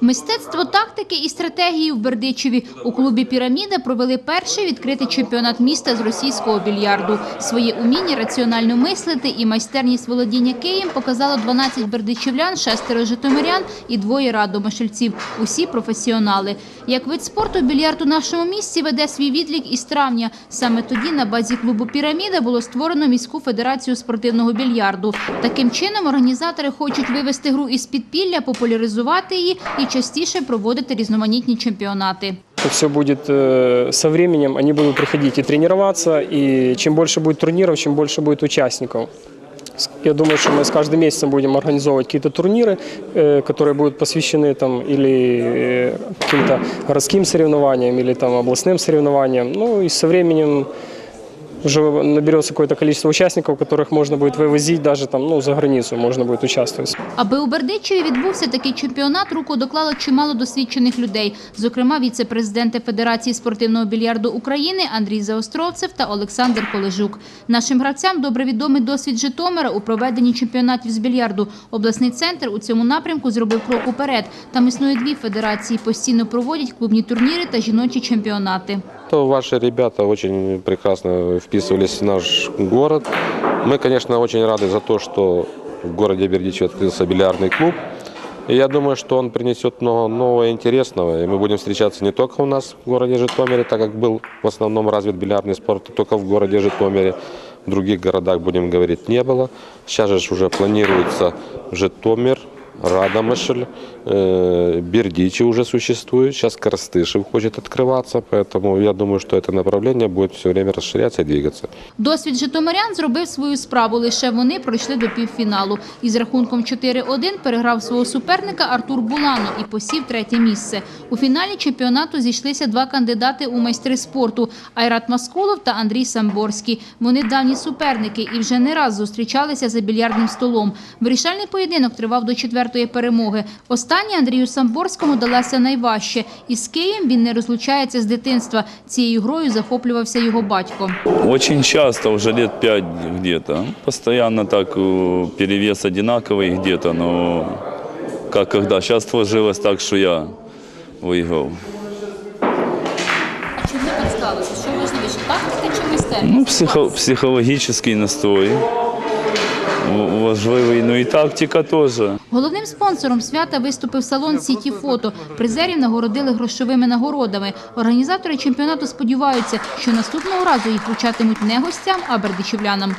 Мистецтво тактики і стратегії в Бердичеві у клубі Піраміда провели перший відкритий чемпіонат міста з російського більярду. Своє уміння раціонально мислити і майстерність володіння києм показало 12 бердичівлян, шестеро житомирян і двоє радомишльців. Усі професіонали. Як вид спорту, більярд у нашому місті веде свій відлік із травня. Саме тоді на базі клубу Піраміда було створено міську федерацію спортивного більярду. Таким чином організатори хочуть вивести гру із підпілля, популяризувати її і частіше проводити різноманітні чемпіонати. Это все будет э, со временем, они будут приходить и тренироваться, и чем больше будет турниров, чем больше будет участников. С- Я думаю, что мы с каждым месяцем будем организовывать какие-то турниры, э, которые будут посвящены там или э, каким-то городским соревнованиям, или там областным соревнованиям. Ну и со временем уже наберется какое-то количество участников, которых можно будет вывозить даже там, ну, за границу, можно будет участвовать. Аби у Бердичеві відбувся такий чемпіонат, руку доклало чимало досвідчених людей, зокрема віце-президенти Федерації спортивного більярду України Андрій Заостровцев та Олександр Колежук. Нашим гравцям добре відомий досвід Житомира у проведенні чемпіонатів з більярду. Обласний центр у цьому напрямку зробив крок уперед. Там існує дві федерації, постійно проводять клубні турніри та жіночі чемпіонати То ваши ребята очень прекрасно вписывались в наш город. Мы, конечно, очень рады за то, что в городе Бердичев открылся бильярдный клуб. И я думаю, что он принесет много нового и интересного. И мы будем встречаться не только у нас в городе Житомире, так как был в основном развит бильярдный спорт только в городе Житомире. В других городах, будем говорить, не было. Сейчас же уже планируется Житомир, Радомышль, э, Бердичи уже существует, сейчас Коростышев хочет открываться, поэтому я думаю, что это направление будет все время расширяться и двигаться. Досвід житомирян зробив свою справу. Лише вони пройшли до півфіналу. Із рахунком 4-1 переграв свого суперника Артур Булано і посів третє місце. У фіналі чемпіонату зійшлися два кандидати у майстри спорту – Айрат Маскулов та Андрій Самборський. Вони давні суперники і вже не раз зустрічалися за більярдним столом. Вирішальний поєдинок тривав до четвертої перемоги. Останній Андрію Самборському далася найважче. Із Києм він не розлучається з дитинства. Цією грою захоплювався його батько. Очень часто, уже лет пять где-то. Постоянно так э, перевес одинаковый где-то, но как когда. Сейчас сложилось так, что я выиграл. А чому так сталося? Що важливіше, тактика чи майстерність? Ну, психо- психологический настрой. Важливий, ну і тактика теж. Головним спонсором свята виступив салон Сіті Фото. Призерів нагородили грошовими нагородами. Організатори чемпіонату сподіваються, що наступного разу їх вручатимуть не гостям, а бердичівлянам.